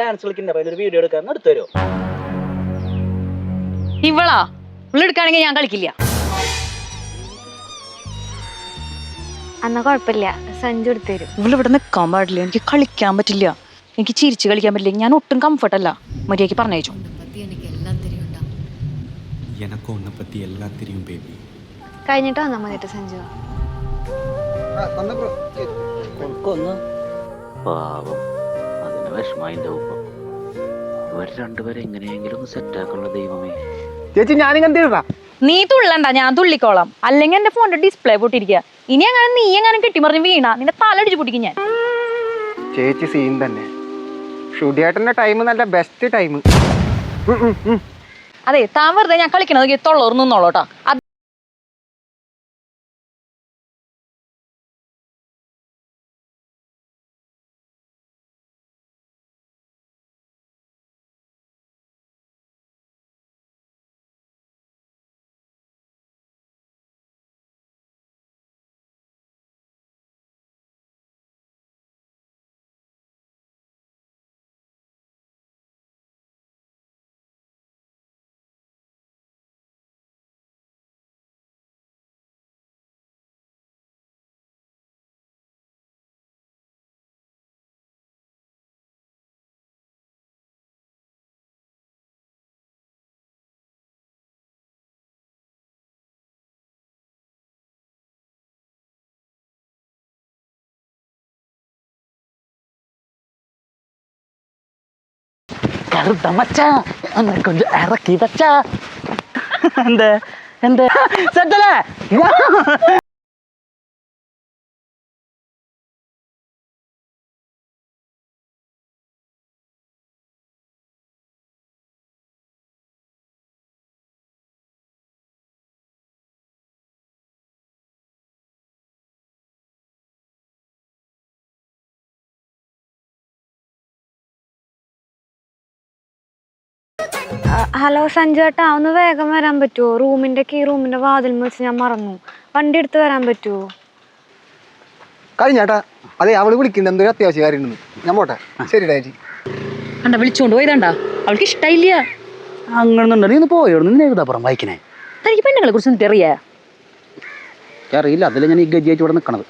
Dance video എടുക്കാൻ ഇവളാ? ഇവളെടുക്കാണെങ്കിൽ ഞാൻ കളിക്കില്ല. അന്നാ കുഴപ്പമില്ല സഞ്ചു എടുത്തു തരും. ഇവളിവിടെ നിൽക്കാൻ പാടില്ല. എനിക്ക് കളിക്കാൻ പറ്റില്ല. എനിക്ക് ചിരിച്ച് കളിക്കാൻ പറ്റില്ല. ഞാൻ ഒട്ടും കംഫർട്ട് അല്ല. മര്യാദയ്ക്ക് പറഞ്ഞു എനക്ക് ഒന്നെ പറ്റി എല്ലാം ബേബി കഴിഞ്ഞിട്ട് വന്നാൽ മതി സഞ്ജു. കൊൽക്കൊന്ന് പാവം. അതിന് വിഷമായിന്റെ ഉപ്പ. ഇവർ രണ്ടുപേരെ എങ്ങനെയെങ്കിലും സെറ്റാക്കാനുള്ള ദൈവമേ. ചേച്ചി ഞാനിങ്ങനെ തീർന്നാ നീ തുള്ളണ്ട ഞാൻ തുള്ളിക്കോളാം. അല്ലെങ്കിൽ എന്റെ ഫോണിന്റെ ഡിസ്പ്ലേ പൊട്ടിയിരിക്കുക. ഇനി അങ്ങനെ നീ എങ്ങനെ കെട്ടിമറിഞ്ഞ് വീണ? നിന്റെ തലടിച്ച് പൊട്ടിക്കും ഞാൻ. ചേച്ചി സീൻ തന്നെ. ഷുഡിയേട്ടന്റെ ടൈം നല്ല ബെസ്റ്റ് ടൈം അതെ താൻ വെറുതെ ഞാൻ കളിക്കണത് തൊള്ളോർ നിന്നോളൂട്ടോ അത് കറുത്ത മച്ചാ എന്നെ കൊണ്ട് ഇറക്കി വച്ചാ എന്താ ഹലോ സഞ്ജു ഏട്ടാ ഒന്ന് വേഗം വരാൻ പറ്റുമോ റൂമിന്റെ കീ റൂമിന്റെ വാതിൽ വെച്ച് ഞാൻ മറന്നു. വണ്ടി എടുത്ത് വരാൻ പറ്റുമോ കഴിഞ്ഞാട്ടാ. അതെ അവൾ വിളിക്കുന്നുണ്ട്. എന്തൊരു അത്യാവശ്യ കാര്യം ഞാൻ പോട്ടെ. ശരി ഡാജി കണ്ട വിളിച്ചോണ്ട് പോയതാണ്ടാ? അവൾക്ക് ഇഷ്ടായില്ല. അങ്ങനെ നീ ഒന്ന് പോയോ നിന്നെ എഴുതാപ്പുറം വായിക്കണേ? തനിക്ക് പെണ്ണുങ്ങളെ കുറിച്ച് എന്നിട്ട് അറിയാ അറിയില്ല അതിലെ ഞാൻ ഈ ഗജിയായിട്ട് ഇവിടെ നിൽക്കണത്